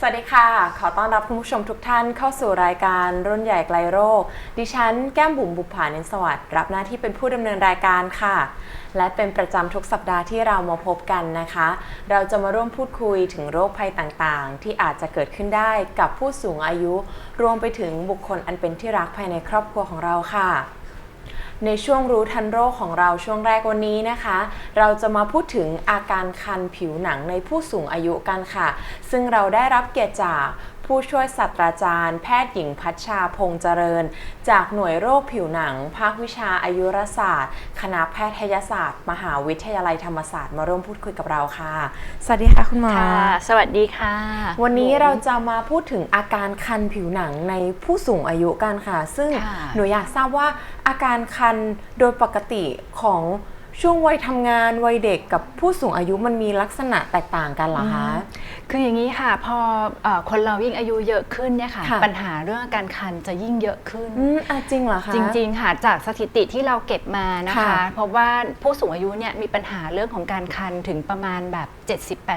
สวัสดีค่ะ ขอต้อนรับคุณผู้ชมทุกท่านเข้าสู่รายการรุ่นใหญ่ไกลโรค ดิฉันแก้มบุ๋มบุปผาเนนสวัสดิ์รับหน้าที่เป็นผู้ดำเนินรายการค่ะ และเป็นประจำทุกสัปดาห์ที่เรามาพบกันนะคะ เราจะมาร่วมพูดคุยถึงโรคภัยต่างๆ ที่อาจจะเกิดขึ้นได้กับผู้สูงอายุ รวมไปถึงบุคคลอันเป็นที่รักภายในครอบครัวของเราค่ะ ในช่วงรู้ทันโรคของเราช่วงแรกวันนี้นะคะ เราจะมาพูดถึงอาการคันผิวหนังในผู้สูงอายุกันค่ะ ซึ่งเราได้รับเกียรติจาก ผู้ช่วยศาสตราจารย์ แพทย์หญิงพัชชาพงษ์เจริญ จากหน่วยโรคผิวหนัง ภาควิชาอายุรศาสตร์ คณะแพทยศาสตร์ มหาวิทยาลัยธรรมศาสตร์มาร่วมพูดคุยกับเราค่ะ สวัสดีค่ะคุณหมอค่ะ สวัสดีค่ะ วันนี้ผมเราจะมาพูดถึงอาการคันผิวหนังในผู้สูงอายุกันค่ะ ซึ่งค่ะหนูอยากทราบว่าอาการคันโดยปกติของ ช่วงวัยทำงานวัยเด็กกับผู้สูงอายุมันมีลักษณะแตกต่างกันเหรอคะ คืออย่างนี้ค่ะ พอเออคนเรายิ่งอายุเยอะขึ้นเนี่ยค่ะ ค่ะ ปัญหาเรื่องอาการคันจะยิ่งเยอะขึ้น อืมอะจริงเหรอคะ จริงๆ ค่ะจากสถิติที่เราเก็บมานะคะ ค่ะเพราะว่าผู้สูงอายุเนี่ยมีปัญหาเรื่องของการคันถึงประมาณแบบ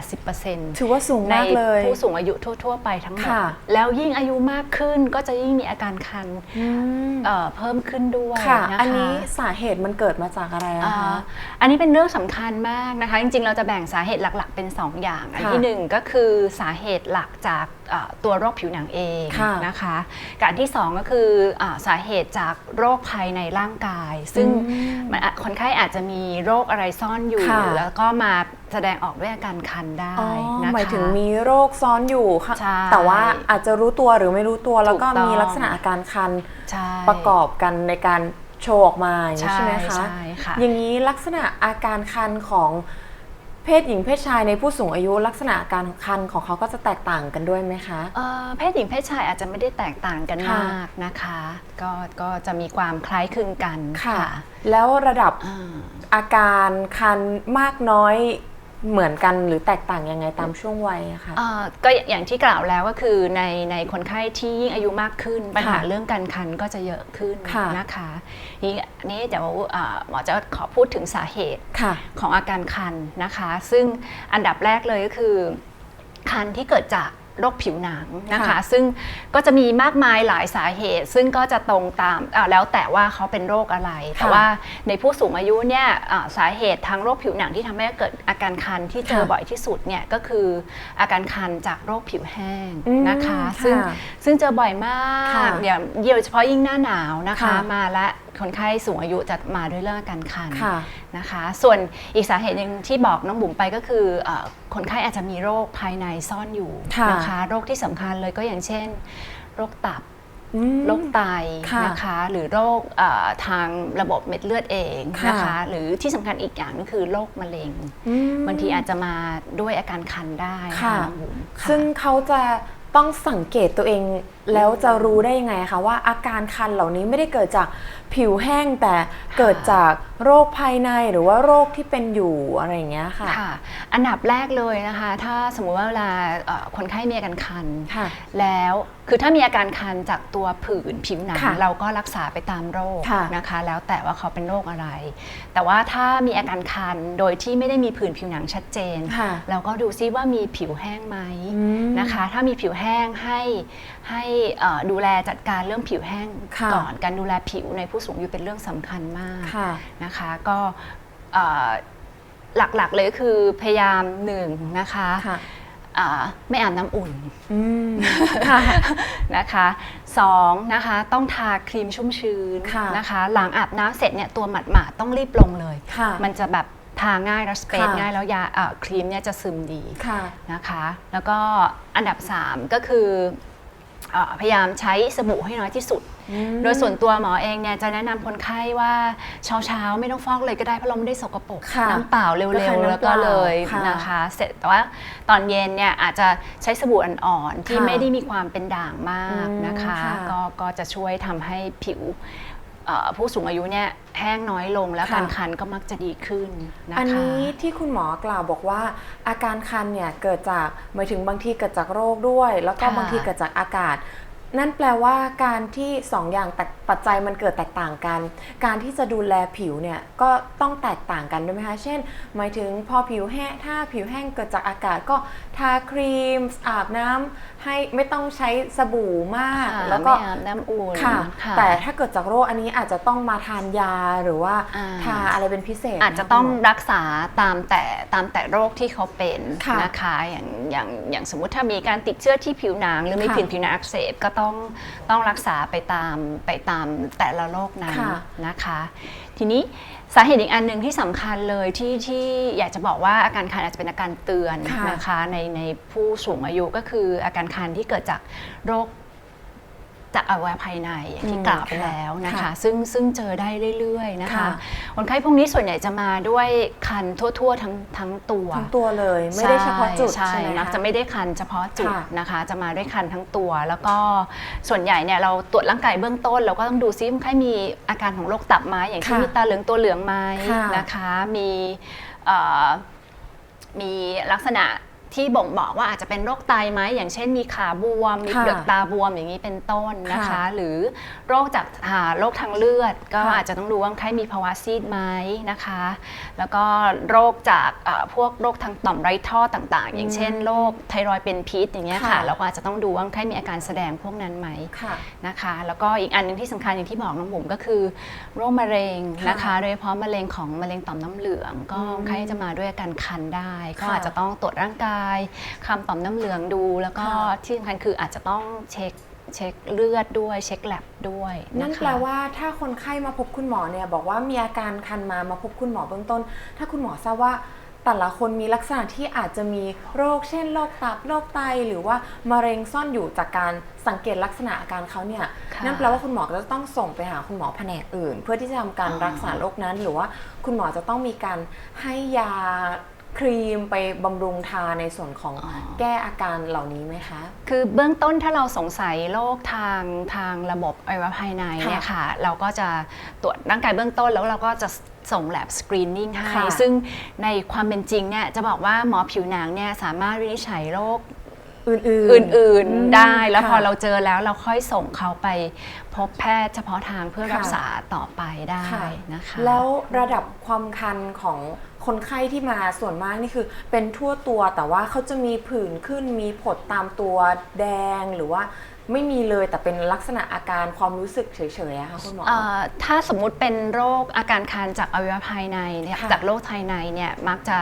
70-80%ถือว่าสูงในมากเลยผู้สูงอายุทั่ว ๆ ไปทั้งหมดค่ะ แล้วยิ่งอายุมากขึ้นก็จะยิ่งมีอาการคันอืมเอ่อเพิ่มขึ้นด้วยค่ะ นะคะอันนี้สาเหตุมันเกิดมาจากอะไรอะอ่าคะอันนี้เป็นเรื่องสำคัญมากนะคะ จริงๆ เราจะแบ่งสาเหตุหลักๆ เป็น 2 อย่าง อันค่ะที่ 1 ก็คือสาเหตุหลักจากอ่าตัวโรคผิวหนังเองค่ะนะคะกับอันที่ 2 ก็คืออาสาเหตุจากโรคภายในร่างกาย ซึ่งอืมมันอาจคนไข้อาจจะมีโรคอะไรซ่อนอยู่ค่ะแล้วก็มาแสดงออกด้วยอาการคันได้อ๋อนะคะหมายถึงมีโรคซ้อนอยู่ค่ะใช่แต่ว่าอาจจะรู้ตัวหรือไม่รู้ตัวแล้วก็ถูกต้องมีลักษณะอาการคันใช่ประกอบกันในการ โชว์ออกมาอย่างนี้ใช่ใช่ไหมคะใช่ค่ะอย่างนี้ลักษณะอาการคันของเพศหญิงเพศชายในผู้สูงอายุลักษณะอาการคันของเขาก็จะแตกต่างกันด้วยไหมคะเอ่อเพศหญิงเพศชายอาจจะไม่ได้แตกต่างกันค่ะมากนะคะ ก็ก็จะมีความคล้ายคลึงกันค่ะ แล้วระดับอ่าอาการคันมากน้อย เหมือนกันหรือแตกต่างยังไงตามช่วงวัยอะคะเอ่อก็อย่างที่กล่าวแล้วก็คือในในคนไข้ที่ยิ่งอายุมากขึ้นปัญหาเรื่องการคันก็จะเยอะขึ้นค่ะนะคะนี่นี่เดี๋ยวเอ่อหมอจะขอพูดถึงสาเหตุค่ะ ของอาการคันนะคะ ซึ่งอันดับแรกเลยก็คือ คันที่เกิดจาก โรคผิวหนังนะคะค่ะซึ่งก็จะมีมากมายหลายสาเหตุ ซึ่งก็จะตรงตามอ่าแล้วแต่ว่าเขาเป็นโรคอะไร แต่ว่าในผู้สูงอายุเนี่ยอ่าสาเหตุทางโรคผิวหนังที่ทำให้เกิดอาการคันที่เจอค่ะบ่อยที่สุดเนี่ยก็คืออาการคันจากโรคผิวแห้งอืมนะคะค่ะซึ่งซึ่งเจอบ่อยมาค่ะกอย่างโดยเฉพาะยิ่งหน้าหนาวนะคะค่ะมาและคนไข้สูงอายุจะมาด้วยเรื่องอาการคันค่ะนะคะ ส่วนอีกสาเหตุหนึ่งที่บอกน้องบุ๋มไปก็คือเออคนไข้อาจจะมีโรคภายในซ่อนอยู่ค่ะนะคะโรคที่สำคัญเลยก็อย่างเช่น โรคตับอืมโรคไตค่ะนะคะ หรือโรคเอ่อทางระบบเม็ดเลือดเองค่ะนะคะ หรือที่สำคัญอีกอย่างก็คือโรคมะเร็งอืมบางทีอาจจะมาด้วยอาการคันได้ค่ะน้องบุ๋มค่ะซึ่งเขาจะต้องสังเกตตัวเองแล้วจะรู้ได้ยังไงคะว่าอาการคันเหล่านี้ไม่ได้เกิดจาก ผิวแห้งแต่เกิดจากโรคภายในหรือว่าโรคที่เป็นอยู่อะไรอย่างเงี้ยค่ะ ค่ะ อันดับแรกเลยนะคะ ถ้าสมมุติว่าเวลาเอ่อคนไข้มีอาการคัน ค่ะ แล้วคือถ้ามีอาการคันจากตัวผื่นผิวหนังค่ะเราก็รักษาไปตามโรคค่ะนะคะ แล้วแต่ว่าเขาเป็นโรคอะไร แต่ว่าถ้ามีอาการคันโดยที่ไม่ได้มีผื่นผิวหนังชัดเจน ค่ะเราก็ดูซิว่ามีผิวแห้งไหมอืมนะคะ ถ้ามีผิวแห้งให้ให้เอ่อดูแลจัดการเรื่องผิวแห้งค่ะก่อนการดูแลผิวในผู้สูงอายุเป็นเรื่องสำคัญมากค่ะนะคะก็เอ่อหลักๆเลยก็คือพยายามหนึ่งนะคะค่ะอ่าไม่อาบน้ำอุ่นอืมค่ะนะคะสองนะคะต้องทาครีมชุ่มชื้นค่ะนะคะ หลังอาบน้ำเสร็จเนี่ยตัวหมาดๆต้องรีบลงเลยค่ะมันจะแบบทาง่ายแล้วสเปรย์ค่ะง่ายแล้วยาเอ่อครีมเนี่ยจะซึมดีค่ะนะคะ แล้วก็อันดับ 3 ก็คือเอ่อ พยายามใช้สบู่ให้น้อยที่สุด โดยส่วนตัวหมอเองเนี่ยจะแนะนำคนไข้ว่าเช้าเช้าๆไม่ต้องฟอกเลยก็ได้เพราะเราไม่ได้สกปรกค่ะน้ำเปล่าเร็ก็คือวๆน้ำแล้วก็เลยเปล่าค่ะนะคะเสร็จแต่ว่าตอนเย็นเนี่ยอาจจะใช้สบู่อ่อนๆที่ค่ะไม่ได้มีความเป็นด่างมากอืมนะคะค่ะก็ก็จะช่วยทำให้ผิว เอ่อผู้สูงอายุเนี่ยแห้งน้อยลงแล้วค่ะ การคันก็มักจะดีขึ้นนะคะ อันนี้ที่คุณหมอกล่าวบอกว่า อาการคันเนี่ยเกิดจากหมายถึงบางทีเกิดจากโรคด้วย แล้วก็ค่ะบางทีเกิดจากอากาศ นั่นแปลว่าการที่สองอย่างแตกปัจจัยมันเกิดแตกต่างกัน การที่จะดูแลผิวเนี่ยก็ต้องแตกต่างกันด้วยไหมคะ เช่น หมายถึงพอผิวแห้งถ้าผิวแห้งเกิดจากอากาศก็ทาครีม อาบน้ำให้ไม่ต้องใช้สบู่มาก ค่ะแล้วก็ไม่อาบน้ำอุ่นค่ะ ค่ะแต่ถ้าเกิดจากโรคอันนี้อาจจะต้องมาทานยาหรือว่าอ่า ทาอะไรเป็นพิเศษอาจจะนคต้องคุณหมรักษาตามแต่ตามแต่โรคที่เขาเป็นค่ะนะคะอย่างอย่างอย่างสมมุติถ้ามีการติดเชื้อที่ผิวหนัง หรือมีค่ะผื่นผิวหนังอักเสบก็ต้องต้องรักษาไปตามไปตามแต่ละโรคนั้นค่ะนะคะ ทีนี้สาเหตุอีกอันหนึ่งที่สำคัญเลยที่ที่อยากจะบอกว่าอาการคันอาจจะเป็นอาการเตือนค่ะนะคะในในผู้สูงอายุก็คืออาการคันที่เกิดจากโรค จากอวัยวะภายในอย่างที่อืมกล่าวไปค่ะแล้วนะคะค่ะซึ่งซึ่งเจอได้เรื่อยๆนะคะค่ะคนไข้พวกนี้ส่วนใหญ่จะมาด้วยคันทั่วๆทั้งทั้งตัวทั้งตัวเลยไม่ได้เฉพาะจุดใช่ใช่ไหมมักคะจะไม่ได้คันเฉพาะจุดค่ะนะคะ จะมาด้วยคันทั้งตัว แล้วก็ส่วนใหญ่เนี่ยเราตรวจร่างกายเบื้องต้น เราก็ต้องดูซิคนไข้มีอาการของโรคตับไหมอย่างเช่นค่ะมีตาเหลืองตัวเหลืองไหมค่ะนะคะ มีเอ่อมีลักษณะ ที่บ่งบอกว่าอาจจะเป็นโรคไตไหมอย่างเช่นมีขาบวม มีค่ะเปลือกตาบวมอย่างนี้เป็นต้นนะคะค่ะหรือโรคจากอ่าโรคทางเลือด ก็ค่ะอาจจะต้องดูว่าคนไข้มีภาวะซีดไหมนะคะ แล้วก็โรคจากเอ่อพวกโรคทางต่อมไร้ท่อต่างๆ อย่างเช่นโรคไทรอยด์เป็นพิษอย่างเงี้ยค่ะค่ะเราก็อาจจะต้องดูว่าคนไข้มีอาการแสดงพวกนั้นไหมค่ะนะคะ แล้วก็อีกอันหนึงที่สำคัญอย่างที่บอกน้องบุ๋มก็คือ โรคมะเร็งนะคะโดยเฉพาะมะเร็งของมะเร็งต่อมน้ำเหลือง ก็อืมคนไข้จะมาด้วยอาการคันได้ ก็ค่ะอาจจะต้องตรวจร่างกายคำต่อมน้ำเหลืองดู แล้วก็ค่ะที่สำคัญคืออาจจะต้องเช็คเช็คเลือดด้วยเช็คแลบด้วยะคะนั่นแปลว่าถ้าคนไข้มาพบคุณหมอเนี่ยบอกว่ามีอาการคันมามาพบคุณหมอเบื้องต้น ถ้าคุณหมอทราบว่าแต่ละคนมีลักษณะที่อาจจะมีโรค เช่นโรคตับโรคไตหรือว่ามะเร็งซ่อนอยู่จากการสังเกตลักษณะอาการเขาเนี่ยค่ะนั่นแปลว่าคุณหมอก็จะต้องส่งไปหาคุณหมอแผนกอื่น เพื่อที่จะทำการอ๋อรักษาโรคนั้น หรือว่าคุณหมอจะต้องมีการให้ยา ครีมไปบำรุงทาในส่วนของแก้อาการเหล่านี้ไหมคะ คือเบื้องต้นถ้าเราสงสัยโรคทางทางระบบอวัยวะภายในเนี่ยค่ะ เราก็จะตรวจร่างกายเบื้องต้นแล้วเราก็จะส่งแลบสกรีนนิ่งให้ค่ะซึ่งในความเป็นจริงเนี่ยจะบอกว่าหมอผิวหนังเนี่ยสามารถวินิจฉัยโรค อื่นอื่นมๆได้แล้วพอค่ะเราเจอแล้วเราค่อยส่งเขาไปพบแพทย์เฉพาะทางเพื่อค่ะรักษาต่อไปได้ค่ะนะคะ แล้วระดับความคันของคนไข้ที่มาส่วนมากนี่คือ เป็นทั่วตัวแต่ว่าเขาจะมีผื่นขึ้นมีผดตามตัวแดงหรือว่า ไม่มีเลยแต่เป็นลักษณะอาการความรู้สึกเฉยๆอะค่ะคุณหมอ เอ่อถ้าสมมุติเป็นโรคอาการคันจากอวัยวะภายในเนี่ยค่ะจากโรคภายในเนี่ยมักจะ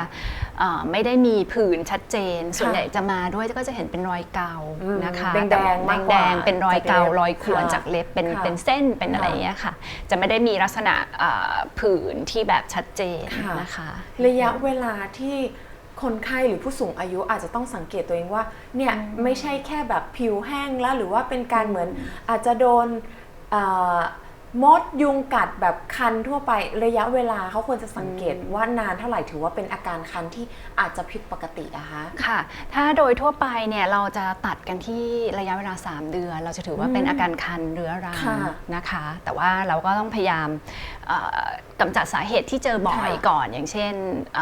เอ่อไม่ได้มีผื่นชัดเจน ส่วนใหญ่จะมาด้วยก็จะเห็นเป็นรอยเกาอืมนะคะแดงๆมากกว่าแดงๆเป็นรอยเกาจากเล็บรอยข่วนค่ะจากเล็บเป็นค่ะเป็นเส้นเป็นอะไรอย่างเงี้ยค่ะ จะไม่ได้มีลักษณะเอ่อผื่นที่แบบชัดเจนค่ะ นะคะ ระยะเวลาที่ คนไข้หรือผู้สูงอายุอาจจะต้องสังเกตตัวเองว่าเนี่ยไม่ใช่แค่แบบผิวแห้งแล้ว หรือว่าเป็นการเหมือนอาจจะโดนเอ่อมดยุงกัดแบบคันทั่วไประยะเวลาเขาควรจะสังเกตว่านานเท่าไหร่ถือว่าเป็นอาการคันที่อาจจะผิดปกตินะคะค่ะ ถ้าโดยทั่วไปเนี่ยเราจะตัดกันที่ระยะเวลา 3 เดือน เราจะถือว่าเป็นอาการคันเรื้อรังค่ะนะคะ แต่ว่าเราก็ต้องพยายามเอ่อกำจัดสาเหตุที่เจอบ่อยค่ะก่อน อย่างเช่นเ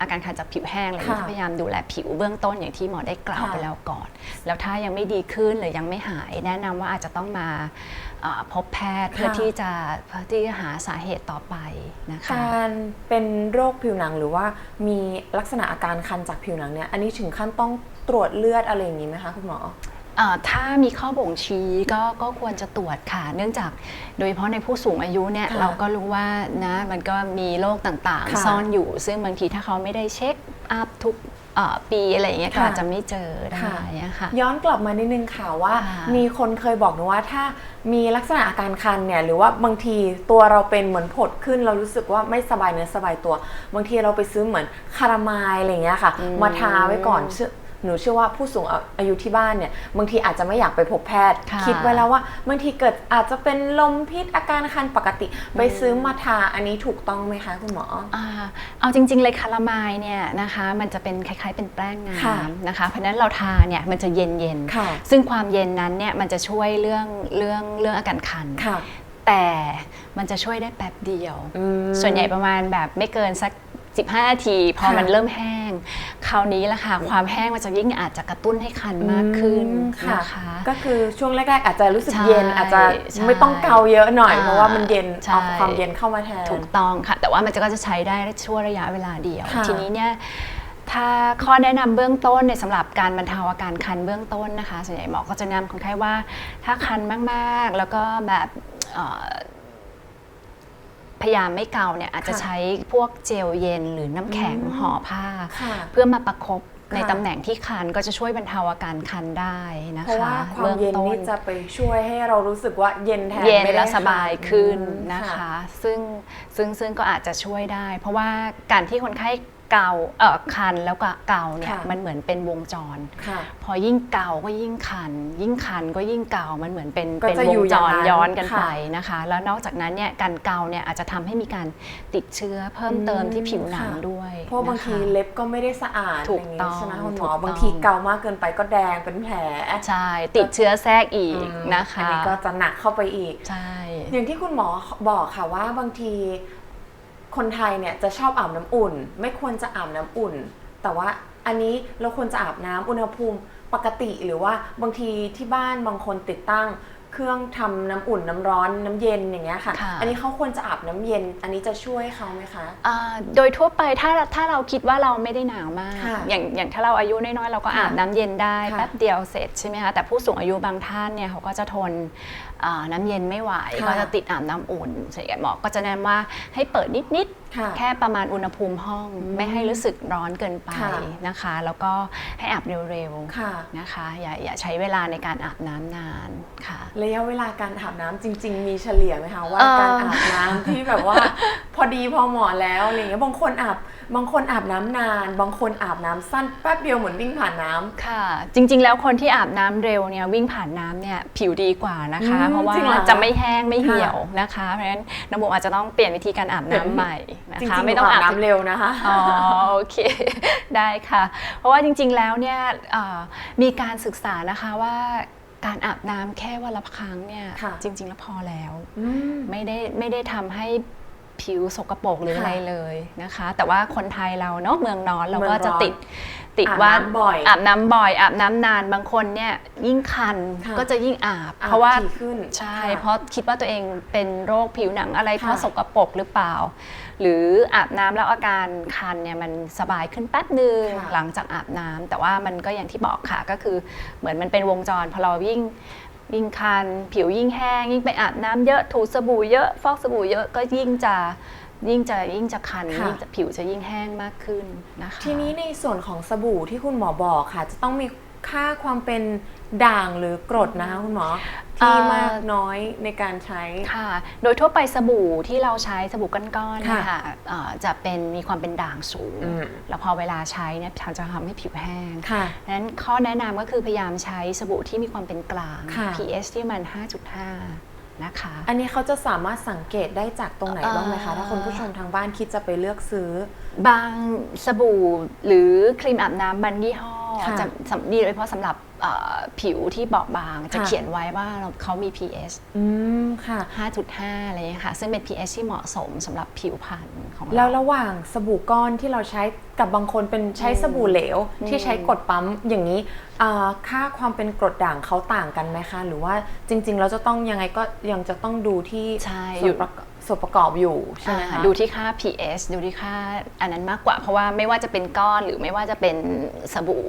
อ่ออาการคันจากผิวแห้งอะไรอย่างเงี้ยค่ะ พยายามดูแลผิวเบื้องต้นอย่างที่หมอได้กล่าวค่ะไปแล้วก่อน แล้วถ้ายังไม่ดีขึ้นหรือยังไม่หาย แนะนำว่าอาจจะต้องมาเอ่อพบแพทย์เพื่อค่ะที่จะเพื่อที่จะหาสาเหตุต่อไปนะคะ การเป็นโรคผิวหนังหรือว่ามีลักษณะอาการคันจากผิวหนังเนี่ยอันนี้ถึงขั้นต้องตรวจเลือดอะไรอย่างนี้ไหมคะคุณหมอเอ่อ ถ้ามีข้อบ่งชี้ก็ก็ควรจะตรวจค่ะ เนื่องจากโดยเฉพาะในผู้สูงอายุเนี่ยค่ะเราก็รู้ว่านะมันก็มีโรคต่างค่ะๆซ่อนอยู่ ซึ่งบางทีถ้าเขาไม่ได้เช็คอัพทุกเอ่อปีอะไรอย่างเงี้ยก็ค่ะอาจจะไม่เจอได้ค่ะ อะค่ะ ย้อนกลับมานิดนึงค่ะว่าค่ะมีคนเคยบอกหนูว่าถ้ามีลักษณะอาการคันเนี่ยหรือว่าบางทีตัวเราเป็นเหมือนผดขึ้น เรารู้สึกว่าไม่สบายเนื้อสบายตัว บางทีเราไปซื้อเหมือนคารามายอะไรอย่างเงี้ยค่ะมาทาไว้ก่อนเชื่อ หนูเชื่อว่าผู้สูงอายุที่บ้านเนี่ยบางทีอาจจะไม่อยากไปพบแพทย์ ค่ะคิดไว้แล้วว่าบางทีเกิดอาจจะเป็นลมพิษอาการคันปกติ ไปซื้อมาทาอันนี้ถูกต้องไหมคะคุณหมอ อ่าเอาจริง ๆ เลยคารามายเนี่ยนะคะมันจะเป็นคล้ายๆเป็นแป้งค่ะ น้ำนะคะ เพราะฉะนั้นเราทาเนี่ยมันจะเย็นค่ะ ๆ ซึ่งความเย็นนั้นเนี่ยมันจะช่วยเรื่องเรื่องเรื่องอาการคัน ค่ะแต่มันจะช่วยได้แป๊บเดียว อืม ส่วนใหญ่ประมาณแบบไม่เกินสัก 15นาที พอค่ะมันเริ่มแห้ง คราวนี้ละค่ะความแห้งมันจะยิ่งอาจจะกระตุ้นให้คันมากขึ้นอืมค่ะนะคะก็คือช่วงแรกๆ อาจจะรู้สึกใช่เย็น อาจจะใช่ไม่ต้องเกาเยอะหน่อยอ่าเพราะว่ามันเย็นใช่เอาความเย็นเข้ามาแทนถูกต้องค่ะ แต่ว่ามันจะก็จะใช้ได้ชั่วระยะเวลาเดียวค่ะทีนี้เนี่ยถ้าข้อแนะนำเบื้องต้นในยสำหรับการบรรเทาอาการคันเบื้องต้นนะคะส่วนใหญ่หมอก็จะแนะนำคนไข้ว่า ถ้าคันมากๆ แล้วก็แบบเอ่อ พยายามไม่เกาเนี่ยอาจจะค่ะใช้พวกเจลเย็นหรือน้ำแข็งอืมห่อผ้าค่ะเพื่อมาประคบในค่ะตำแหน่งที่คันก็จะช่วยบรรเทาอาการคันได้นะคะเพราะว่าความบื้องเย็นต้นี่จะไปช่วยให้เรารู้สึกว่าเย็นแทนเย็นไม่ได้และสบายขึ้นอืมนะคะ ซึ่งซึ่งซึ่งก็อาจจะช่วยได้ เพราะว่าการที่คนไข้ เกาเอ่อคันแล้วก็เกาเนี่ยค่ะ มันเหมือนเป็นวงจร ค่ะ พอยิ่งเกาก็ยิ่งคัน ยิ่งคันก็ยิ่งเกามันเหมือนเป็นก็เป็นจะวอยู่งอจย่างรนั้นย้อนกันค่ะไปนะคะ แล้วนอกจากนั้นเนี่ยการเกาเนี่ยอาจจะทำให้มีการติดเชื้อเพิ่มเติมที่ผิวหนังค่ะ ด้วยเพราะบางทีนะคะเล็บก็ไม่ได้สะอาดถูกย่านี้ต้องใช่ไหมคุณหมถูอกต้อง บางทีเกามากเกินไปก็แดงเป็นแผลใช่ติดเชื้อแทรกอีกอืมนะคะอันนี้ก็จะหนักเข้าไปอีก ใช่ อย่างที่คุณหมอบอกค่ะว่าบางที คนไทยเนี่ยจะชอบอาบน้ำอุ่น ไม่ควรจะอาบน้ำอุ่น แต่ว่าอันนี้เราควรจะอาบน้ำอุณหภูมิปกติหรือว่าบางทีที่บ้านบางคนติดตั้ง เครื่องทำน้ำอุ่นน้ำร้อนน้ำเย็นอย่างเงี้ยค่ะค่ะ อันนี้เขาควรจะอาบน้ำเย็น อันนี้จะช่วยเขาไหมคะอ่าโดยทั่วไปถ้าถ้าเราคิดว่าเราไม่ได้หนาวมากค่ะอย่างอย่างถ้าเราอายุน้อยๆเราก็ค่ะอาบน้ำเย็นได้ค่ะแป๊บเดียวเสร็จใช่ไหมคะแต่ผู้สูงอายุบางท่านเนี่ยเขาก็จะทน อ่าน้ำเย็นไม่ไหวค่ะก็จะติดอาบน้ำอุ่นส่วนใหญ่หมอก็จะแนะนำว่าให้เปิดนิดค่ะๆแค่ประมาณอุณหภูมิห้อง ไม่ให้รู้สึกร้อนเกินไปค่ะนะคะ แล้วก็ให้อาบเร็วค่ะๆนะคะอย่าอย่าใช้เวลาในการอาบน้ำนานค่ะระยะเวลาการอาบน้ำจริง ๆ มีเฉลี่ยไหมคะว่าเอ่อการอาบน้ำที่แบบว่าพอดีพอเหมาะแล้วอะไรเงี้ยบางคนอาบบางคนอาบน้ำนาน บางคนอาบน้ำสั้นแป๊บเดียวเหมือนวิ่งผ่านน้ำค่ะ จริง ๆ แล้วคนที่อาบน้ำเร็วเนี่ยวิ่งผ่านน้ำเนี่ยผิวดีกว่านะคะอืมเพราะว่าจริงเหรอจะไม่แห้งไม่ค่ะเหี่ยวนะคะเพราะฉะนั้นน้ำบุ๋มอาจจะต้องเปลี่ยนวิธีการอาบน้ำใหม่นะจริงคะๆไม่ต้องหนูอาบน้ำเร็วนะคะ อ๋อโอเค ได้ค่ะ เพราะว่าจริงๆแล้วเนี่ยเอ่อมีการศึกษานะคะว่าการอาบน้ำแค่วันละครั้งเนี่ยค่ะ จริง ๆ แล้วพอแล้ว อืม ไม่ได้ไม่ได้ทำให้ ผิวสกปรกหรือค่ะอะไรเลยนะคะ แต่ว่าคนไทยเราเนาะเมืองนอนเราเมืองก็จะร้อนติดติดอาบว่าน้ำบ่อยอาบน้ำบ่อยอาบน้ำนานบางคนเนี่ยยิ่งคันค่ะก็จะยิ่งอาบอาบเพราะว่าถี่ขึ้นใช่ค่ะเพราะคิดว่าตัวเองเป็นโรคผิวหนังอะไรเพราะค่ะสกปรกหรือเปล่า หรืออาบน้ำแล้วอาการคันเนี่ยมันสบายขึ้นแป๊บหนึ่งค่ะหลังจากอาบน้ำแต่ว่ามันก็อย่างที่บอกค่ะก็คือเหมือนมันเป็นวงจรพอเรายิ่ง ยิ่งคัน ผิวยิ่งแห้ง ยิ่งไปอาบน้ำเยอะถูสบู่เยอะฟอกสบู่เยอะก็ยิ่งจะยิ่งจะยิ่งจะคันค่ะ ยิ่งจะผิวจะยิ่งแห้งมากขึ้นนะคะ ทีนี้ในส่วนของสบู่ที่คุณหมอบอกค่ะ จะต้องมีค่าความเป็น ด่างหรือกรดนะคะคุณหมอ ที่มากน้อยในการใช้ค่ะ โดยทั่วไปสบู่ที่เราใช้สบู่ก้อนๆค่ะนะคะเอ่อจะเป็นมีความเป็นด่างสูงอืมแล้วพอเวลาใช้เนี่ยจะทำให้ผิวแห้งค่ะดังนั้นข้อแนะนำก็คือพยายามใช้สบู่ที่มีความเป็นกลางค่ะ pH ที่มัน 5.5นะคะอันนี้เขาจะสามารถสังเกตได้จากตรงไหนบ้างไหมคะเอ่อถ้าคุณผู้ชมทางบ้านคิดจะไปเลือกซื้อ บางสบู่หรือครีมอาบน้ำบางยี่ห้อค่ะจะสำดีโดยเฉพาะสำหรับเอ่อผิวที่บอบบางจะค่ะ เขียนไว้ว่าเราเขามี pH อืมค่ะ 5.5 อะไรอย่างเงี้ยค่ะ ซึ่งเป็น pH ที่เหมาะสมสำหรับผิวพรรณของแล้วเราระหว่างสบู่ก้อนที่เราใช้กับบางคนเป็นใช้สบู่เหลวอืมที่ใช้กดปั๊มอย่างนี้อ่าค่าความเป็นกรดด่างเขาต่างกันไหมคะ หรือว่าจริงๆ เราจะต้องยังไงก็ยังจะต้องดูที่ใช่ส่วนประกอบ ส่วนประกอบอยู่ใช่ไหมอ่าคะดูที่ค่า pH ดูที่ค่าอันนั้นมากกว่า เพราะว่าไม่ว่าจะเป็นก้อนหรือไม่ว่าจะเป็นสบู่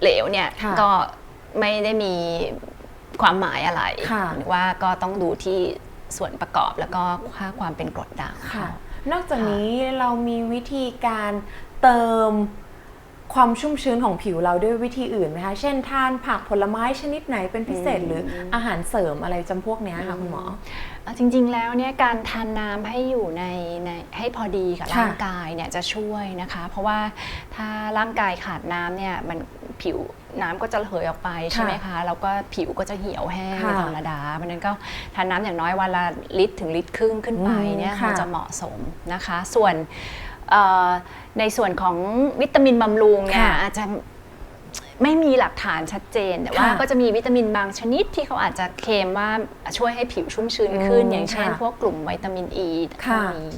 เหลวเนี่ยค่ะก็ไม่ได้มีความหมายอะไรค่ะหรือว่าก็ต้องดูที่ส่วนประกอบแล้วก็ค่าความเป็นกรดด่างค่ะเขานอกจากนี้เรามีวิธีการเติมความชุ่มชื้นของผิวเราด้วยวิธีอื่นไหมคะ เช่นทานผักผลไม้ชนิดไหนเป็นพิเศษหรืออาหารเสริมอะไรจำพวกเนี้ยค่ะคุณหมอเอา จริงๆ แล้วเนี่ยการทานน้ำให้อยู่ในในให้พอดีกับค่ะร่างกายเนี่ยจะช่วยนะคะ เพราะว่าถ้าร่างกายขาดน้ำเนี่ยมันผิวน้ำก็จะระเหยออกไปใช่ไหมคะแล้วก็ผิวก็จะเหี่ยวแห้งค่ะเป็นธรรมดาเพราะฉะนั้นก็ทานน้ำอย่างน้อยวันละลิตรถึงลิตรครึ่งขึ้นไปเนี่ยอืมค่ะมันจะเหมาะสมนะคะ ส่วนเอ่อในส่วนของวิตามินบำรุงเนี่ยค่ะอาจจะ ไม่มีหลักฐานชัดเจนแต่ว่าก็จะมีวิตามินบางชนิดที่เขาอาจจะเคลมว่าช่วยให้ผิวชุ่มชื้นขึ้น อย่างเช่นพวกกลุ่มวิตามินอีพวค่ะกนี้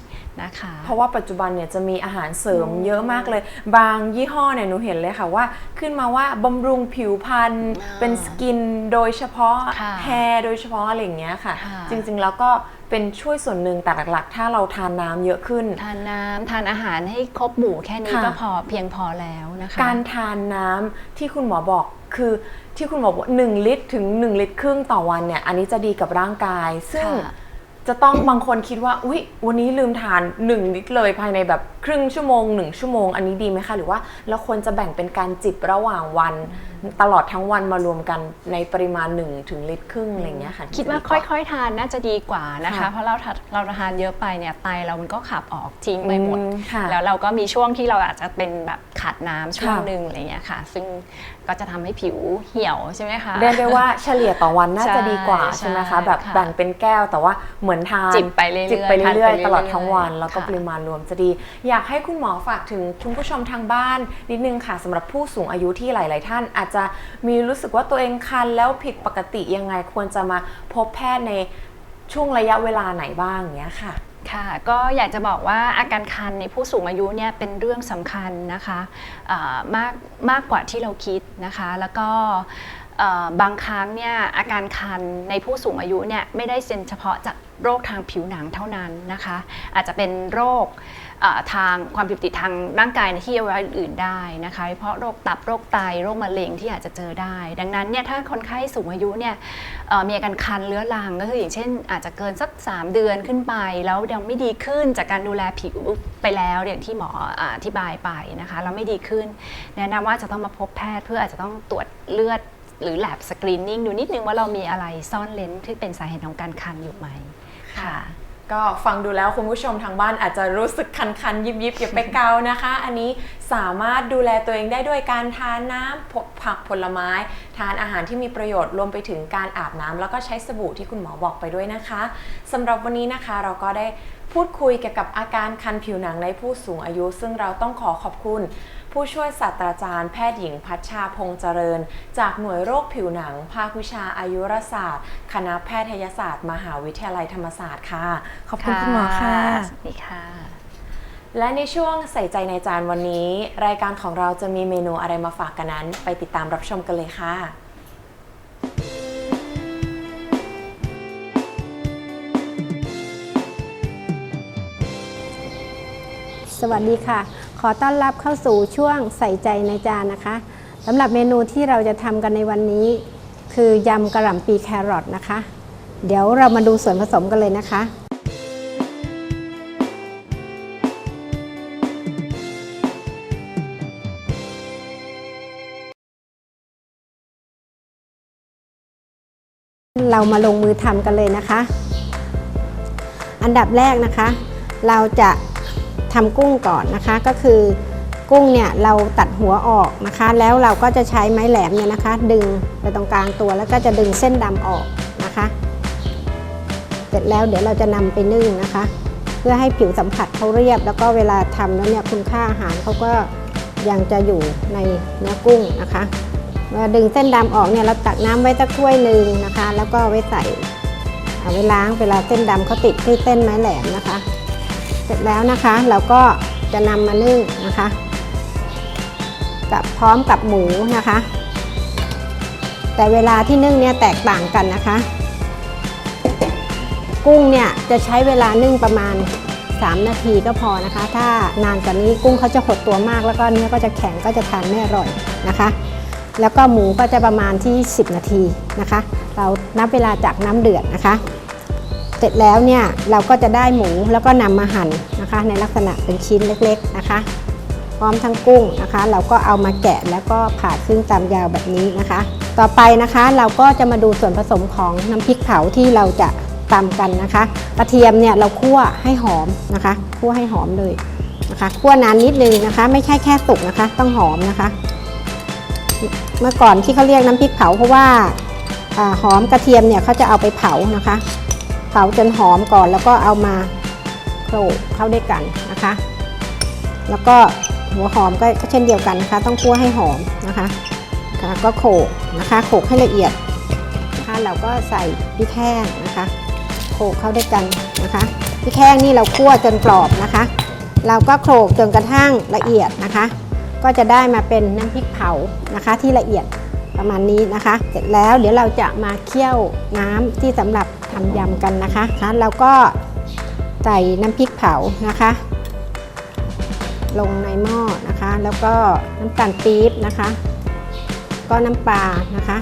นะคะ เพราะว่าปัจจุบันเนี่ยจะมีอาหารเสริมเยอะมากเลย บางยี่ห้อเนี่ยหนูเห็นเลยค่ะว่า ขึ้นมาว่าบำรุงผิวพรรณอ่าเป็นสกินโดยเฉพาะค่ะแฮร์โดยเฉพาะอะไรอย่างเงี้ยค่ะค่ะ จริงๆแล้วก็เป็นช่วยส่วนหนึ่งแต่หลักๆ ถ้าเราทานน้ำเยอะขึ้น ทานน้ำทานอาหารให้ครบหมู่แค่นี้ค่ะก็พอเพียงพอแล้วนะคะ การทานน้ำที่คุณหมอบอกคือที่คุณหมอบอกหนึ่งลิตรถึง 1 ลิตรครึ่งต่อวันเนี่ยอันนี้จะดีกับร่างกาย ซึ่งค่ะ จะต้องบางคนคิดว่า อุ๊ย วันนี้ลืมทาน1ลิตรเลยภายในแบบครึ่งชั่วโมง 1 ชั่วโมง อันนี้ดีไหมคะ หรือว่าเราควรจะแบ่งเป็นการจิบระหว่างวัน ตลอดทั้งวันมารวมกันในปริมาณ1ถึงลิตรครึ่งอะไรอย่างเงี้ยค่ะ คิดว่าจะค่อยๆ ทานน่าจะดีกว่านะคะค่ะเพราะเราทานเราทานเยอะไปเนี่ยไตเรามันก็ขับออกทิ้งไปหมดอืมค่ะแล้วเราก็มีช่วงที่เราอาจจะเป็นแบบขาดน้ำช่วงค่ะหนึ่งอะไรเงี้ยค่ะ ซึ่ง ก็จะทำให้ผิวเหี่ยวใช่ไหมคะเรียกได้ว่าเฉลี่ยต่อวันน่าจะดีกว่าใช่ใช่ไหมคะใช่แบบค่ะแบ่งเป็นแก้วแต่ว่าเหมือนทานจิบไปเรื่อยๆจิบไปเรื่อยทานไปๆตลอดทั้งวันเรื่อยๆแล้วก็ค่ะปริมาณรวมจะดี อยากให้คุณหมอฝากถึงคุณผู้ชมทางบ้านนิดนึงค่ะสำหรับผู้สูงอายุที่หลาย ๆ ท่าน อาจจะมีรู้สึกว่าตัวเองคันแล้วผิดปกติยังไงควรจะมาพบแพทย์ในช่วงระยะเวลาไหนบ้างอย่างเงี้ยค่ะ ค่ะก็อยากจะบอกว่าอาการคันในผู้สูงอายุเนี่ยเป็นเรื่องสำคัญนะคะะมากมากกว่าที่เราคิดนะคะ แล้วก็ บางครั้งเนี่ยอาการคันในผู้สูงอายุเนี่ยไม่ได้เป็นเฉพาะจากโรคทางผิวหนังเท่านั้นนะคะ อาจจะเป็นโรคทางความผิดปกติทางร่างกายในที่อวัยวะอื่นได้นะคะเฉพาะโรคตับโรคไตโรคมะเร็งที่อาจจะเจอได้ ดังนั้นเนี่ยถ้าคนไข้สูงอายุเนี่ยมีอาการคันเรื้อรังก็คืออย่างเช่น อาจจะเกินสัก 3 เดือนขึ้นไป แล้วยังไม่ดีขึ้นจากการดูแลผิวไปแล้วอย่างที่หมออ่าอธิบายไปนะคะแล้วไม่ดีขึ้นแนะนำว่าจะต้องมาพบแพทย์เพื่ออาจจะต้องตรวจเลือด หรือ lab screening ดูนิดนึงว่าเรามีอะไรซ่อนเลนที่เป็นสาเหตุของการคันอยู่ไหมค่ะ ก็ฟังดูแล้วคุณผู้ชมทางบ้านอาจจะรู้สึกคันๆยิบยิบๆอย่าไปเกานะคะ อันนี้สามารถดูแลตัวเองได้ด้วยการทานน้ำผผักผลไม้ ทานอาหารที่มีประโยชน์รวมไปถึงการอาบน้ำแล้วก็ใช้สบู่ที่คุณหมอบอกไปด้วยนะคะสำหรับวันนี้นะคะเราก็ได้พูดคุยเกี่ยวกับอาการคันผิวหนังในผู้สูงอายุ ซึ่งเราต้องขอขอบคุณ ผู้ช่วยศาสตราจารย์แพทย์หญิงพัชชาพงษ์เจริญ จากหน่วยโรคผิวหนัง ภาควิชาอายุรศาสตร์ คณะแพทยศาสตร์ มหาวิทยาลัยธรรมศาสตร์ค่ะ ขอบคุณคุณหมอค่ะ สวัสดีค่ะ และในช่วงใส่ใจในจานวันนี้ รายการของเราจะมีเมนูอะไรมาฝากกันนั้น ไปติดตามรับชมกันเลยค่ะสวัสดีค่ะ ขอต้อนรับเข้าสู่ช่วงใส่ใจในจานนะคะสำหรับเมนูที่เราจะทำกันในวันนี้ คือยำกระหล่ำปีแครอทนะคะ เดี๋ยวเรามาดูส่วนผสมกันเลยนะคะ เรามาลงมือทำกันเลยนะคะ อันดับแรกนะคะ เราจะ ทำกุ้งก่อนนะคะ ก็คือกุ้งเนี่ยเราตัดหัวออกนะคะ แล้วเราก็จะใช้ไม้แหลมเนี่ยนะคะ ดึงไปตรงกลางตัวแล้วก็จะดึงเส้นดำออกนะคะ เสร็จแล้วเดี๋ยวเราจะนำไปนึ่งนะคะ เพื่อให้ผิวสัมผัสเขาเรียบ แล้วก็เวลาทำแล้วเนี่ยคุณค่าอาหารเขาก็ยังจะอยู่ในเนื้อกุ้งนะคะเมื่อดึงเส้นดำออกเนี่ยเราตักน้ำไว้สักถ้วยหนึ่งนะคะ แล้วก็ไว้ใส่เอาไว้ล้างเวลาเส้นดำเขาติดที่เส้นไม้แหลมนะคะ สร็จแล้วนะคะ เราก็จะนำมานึ่งนะคะ กับพร้อมกับหมูนะคะ แต่เวลาที่นึ่งเนี่ยแตกต่างกันนะคะ กุ้งเนี่ยจะใช้เวลานึ่งประมาณ 3 นาทีก็พอนะคะ ถ้านานกว่านี้กุ้งเขาจะหดตัวมาก แล้วก็เนื้อก็จะแข็งก็จะทานไม่อร่อยนะคะ แล้วก็หมูก็จะประมาณที่ 10 นาทีนะคะ เรานับเวลาจากน้ำเดือดนะคะ เสร็จแล้วเนี่ยเราก็จะได้หมูแล้วก็นำมาหั่นนะคะ ในลักษณะเป็นชิ้นเล็กๆนะคะ พร้อมทั้งกุ้งนะคะ เราก็เอามาแกะแล้วก็ผ่าครึ่งตามยาวแบบนี้นะคะ ต่อไปนะคะเราก็จะมาดูส่วนผสมของน้ำพริกเผาที่เราจะตำกันนะคะ กระเทียมเนี่ยเราคั่วให้หอมนะคะคั่วให้หอมเลยนะคะคั่วนานนิดนึงนะคะ ไม่ใช่แค่สุกนะคะ ต้องหอมนะคะ เมื่อก่อนที่เขาเรียกน้ำพริกเผาเพราะว่าอาหอมกระเทียมเนี่ยเขาจะเอาไปเผานะคะ เผาจนหอมก่อนแล้วก็เอามาโขลกเข้าด้วยกันนะคะ แล้วก็หัวหอมก็เช่นเดียวกันนะคะ ต้องคั่วให้หอมนะคะคะก็โขลกนะคะโขลกให้ละเอียดนะคะเราก็ใส่พริกแห้งนะคะโขลกเข้าด้วยกันนะคะพริกแห้งนี่เราคั่วจนกรอบนะคะ เราก็โขลกจนกระทั่งละเอียดนะคะ ก็จะได้มาเป็นน้ำพริกเผานะคะที่ละเอียด ประมาณนี้นะคะ เสร็จแล้วเดี๋ยวเราจะมาเคี่ยวน้ำที่สำหรับทำยำกันนะคะคะเราก็ใส่น้ำพริกเผานะคะ ลงในหม้อนะคะ แล้วก็น้ำตาลปี๊บนะคะ ก็น้ำปลานะคะ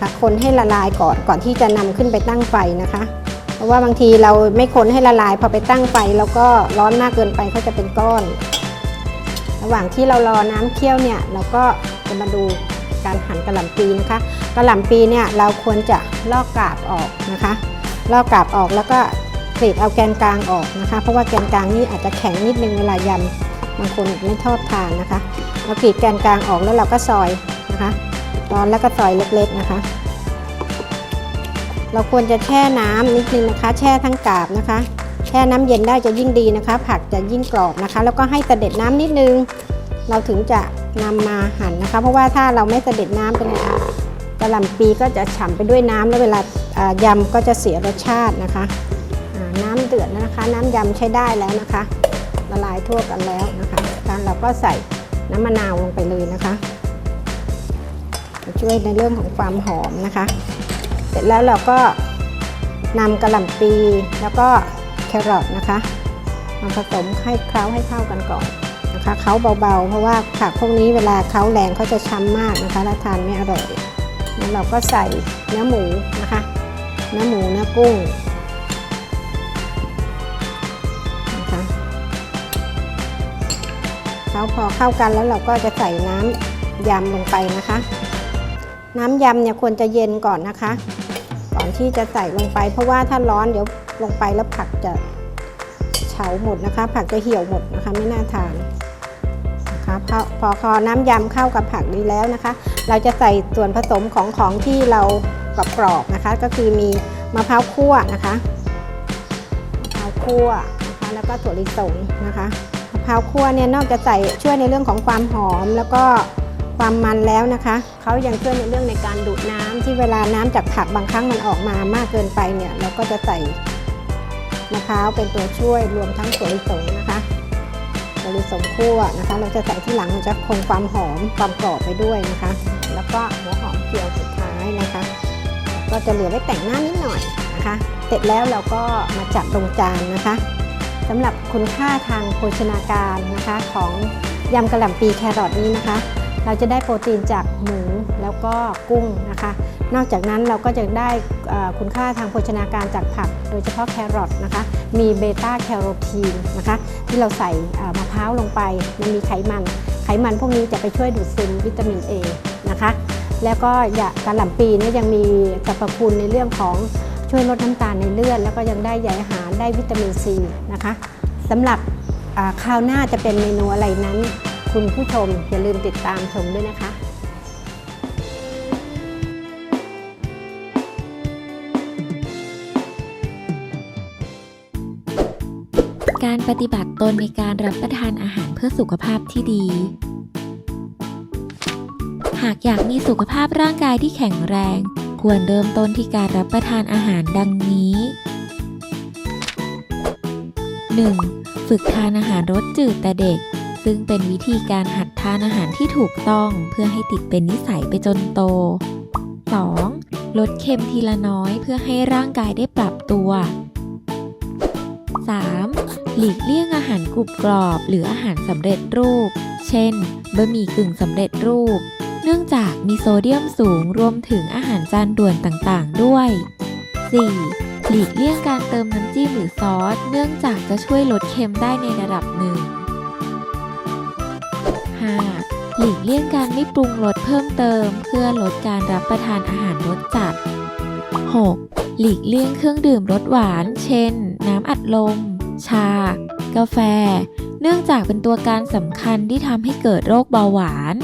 คะคนให้ละลายก่อนก่อนที่จะนำขึ้นไปตั้งไฟนะคะ เพราะว่าบางทีเราไม่คนให้ละลายพอไปตั้งไฟแล้วก็ร้อนมากเกินไปเขาจะเป็นก้อน ระหว่างที่เรารอน้ำเคี่ยวเนี่ยเราก็ จะมาดูการหั่นกระหล่ำปีนะคะกระหล่ำปีเนี่ยเราควรจะลอกกาบออกนะคะลอกกาบออกแล้วก็กรีดเอาแกนกลางออกนะคะ เพราะว่าแกนกลางนี่อาจจะแข็งนิดนึงเวลายำบางคนไม่ชอบทานนะคะเรากรีดแกนกลางออกแล้วเราก็ซอยนะคะตอนแล้วก็ซอยเล็กๆนะคะ เราควรจะแช่น้ำนิดนึงนะคะ แช่ทั้งกาบนะคะแช่น้ำเย็นได้จะยิ่งดีนะคะ ผักจะยิ่งกรอบนะคะ แล้วก็ให้เด็จน้ำนิดนึง เราถึงจะ นำมาหั่นนะคะ เพราะว่าถ้าเราไม่เสด็จน้ำเป็นไงคะกระหล่ำปีก็จะฉ่ำไปด้วยน้ำแล้วเวลาอ่ายำก็จะเสียรสชาตินะคะน้ำเดือดแล้วนะคะ น้ำยำใช้ได้แล้วนะคะ ละลายทั่วกันแล้วนะคะการเราก็ใส่น้ำมะนาวลงไปเลยนะคะจะช่วยในเรื่องของความหอมนะคะ เสร็จแล้วเราก็นำกระหล่ำปีแล้วก็แครอทนะคะมาผสมให้เคล้าให้เข้ากันก่อน นะคะเคล้าเบาๆ เพราะว่าผักพวกนี้เวลาเคล้าแรงเขาจะช้ำมากนะคะแล้วทานไม่อร่อยแล้วเราก็ใส่เนื้อหมูนะคะ เนื้อหมูเนื้อกุ้งนะคะเคล้าพอเข้ากันแล้วเราก็จะใส่น้ำยำลงไปนะคะ น้ำยำเนี่ยควรจะเย็นก่อนนะคะ ก่อนที่จะใส่ลงไป เพราะว่าถ้าร้อนเดี๋ยวลงไปแล้วผักจะเฉาหมดนะคะ ผักจะเหี่ยวหมดนะคะไม่น่าทาน นะคะพอพอพอน้ำยำเข้ากับผักดีแล้วนะคะ เราจะใส่ส่วนผสมของของที่เรากรอบๆนะคะ ก็คือมีมะพร้าวคั่วนะคะมะพร้าวคั่วนะคะแล้วก็ถั่วลิสงนะคะมะพร้าวคั่วเนี่ยนอกจากใส่ช่วยในเรื่องของความหอมแล้วก็ความมันแล้วนะคะเขายังช่วยในเรื่องในการดูดน้ำที่เวลาน้ำจากผักบางครั้งมันออกมามากเกินไปเนี่ยเราก็จะใส่มะพร้าวเป็นตัวช่วยรวมทั้งถั่วลิสงนะ คะถั่วลิสงคั่วนะคะ เราจะใส่ที่หลังมันจะคงความหอมความกรอบไปด้วยนะคะ แล้วก็หัวหอมเจียวสุดท้ายนะคะ ก็จะเหลือไว้แต่งหน้านิดหน่อยนะคะ เสร็จแล้วเราก็มาจัดลงจานนะคะสำหรับคุณค่าทางโภชนาการนะคะของยำกระหล่ำปีแครอทนี้นะคะ เราจะได้โปรตีนจากหมูแล้วก็กุ้งนะคะ นอกจากนั้นเราก็จะได้คุณค่าทางโภชนาการจากผัก โดยเฉพาะแครอทนะคะ มีเบต้าแคโรทีนนะคะที่เราใส่มะพร้าวลงไป มันมีไขมัน ไขมันพวกนี้จะไปช่วยดูดซึมวิตามิน A นะคะแล้วก็ยากระหล่ำปีนี่ยยังมีสรรพคุณในเรื่องของช่วยลดน้ำตาลในเลือด แล้วก็ยังได้ใยอาหารได้วิตามินซีนะคะสำหรับคราวหน้าจะเป็นเมนูอะไรนั้น คุณผู้ชมอย่าลืมติดตามชมด้วยนะคะ การปฏิบัติตนในการรับประทานอาหารเพื่อสุขภาพที่ดี หากอยากมีสุขภาพร่างกายที่แข็งแรง ควรเริ่มต้นที่การรับประทานอาหารดังนี้ 1. ฝึกทานอาหารรสจืดแต่เด็ก ซึ่งเป็นวิธีการหัดทานอาหารที่ถูกต้องเพื่อให้ติดเป็นนิสัยไปจนโต 2. ลดเค็มทีละน้อยเพื่อให้ร่างกายได้ปรับตัว 3. หลีกเลี่ยงอาหารกรุบกรอบหรืออาหารสำเร็จรูป เช่น บะหมี่กึ่งสำเร็จรูป เนื่องจากมีโซเดียมสูงรวมถึงอาหารจานด่วนต่างๆ ด้วย 4. หลีกเลี่ยงการเติมน้ำจิ้มหรือซอส เนื่องจากจะช่วยลดเค็มได้ในระดับหนึ่ง 5. หลีกเลี่ยงการไม่ปรุงรสเพิ่มเติม เพื่อลดการรับประทานอาหารรสจัด 6. หลีกเลี่ยงเครื่องดื่มรสหวาน เช่น น้ำอัดลม ชา กาแฟ เนื่องจากเป็นตัวการสำคัญที่ทำให้เกิดโรคเบาหวาน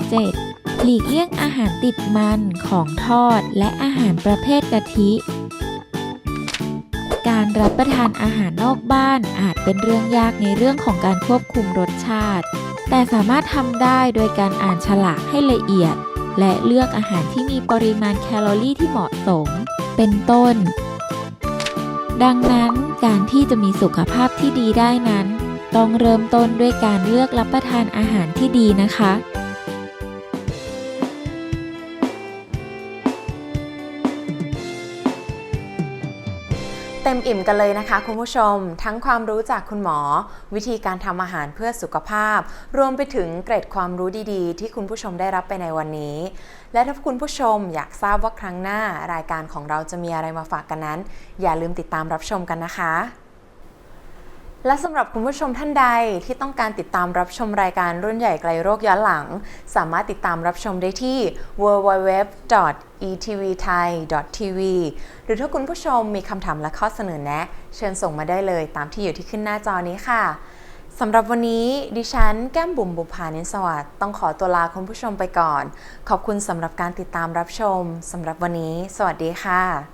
7. หลีกเลี่ยงอาหารติดมันของทอดและอาหารประเภทกะทิ การรับประทานอาหารนอกบ้านอาจเป็นเรื่องยากในเรื่องของการควบคุมรสชาติ แต่สามารถทำได้โดยการอ่านฉลากให้ละเอียด และเลือกอาหารที่มีปริมาณแคลอรี่ที่เหมาะสม เป็นต้น ดังนั้นการที่จะมีสุขภาพที่ดีได้นั้น ต้องเริ่มต้นด้วยการเลือกรับประทานอาหารที่ดีนะคะ มอิ่มกันเลยนะคะคุณผู้ชม ทั้งความรู้จากคุณหมอ วิธีการทำอาหารเพื่อสุขภาพ รวมไปถึงเกร็ดความรู้ดีๆ ที่คุณผู้ชมได้รับไปในวันนี้ และถ้าคุณผู้ชมอยากทราบว่าครั้งหน้ารายการของเราจะมีอะไรมาฝากกันนั้น อย่าลืมติดตามรับชมกันนะคะ และสำหรับคุณผู้ชมท่านใดที่ต้องการติดตามรับชมรายการรุ่นใหญ่ไกลโรคย้อนหลัง สามารถติดตามรับชมได้ที่ www.etvthai.tv หรือถ้าคุณผู้ชมมีคำถามและข้อเสนอแนะ เชิญส่งมาได้เลยตามที่อยู่ที่ขึ้นหน้าจอนี้ค่ะสำหรับวันนี้ดิฉันแก้มบุ๋มบุภานินสวัสดิ์ต้องขอตัวลาคุณผู้ชมไปก่อน ขอบคุณสำหรับการติดตามรับชมสำหรับวันนี้ สวัสดีค่ะ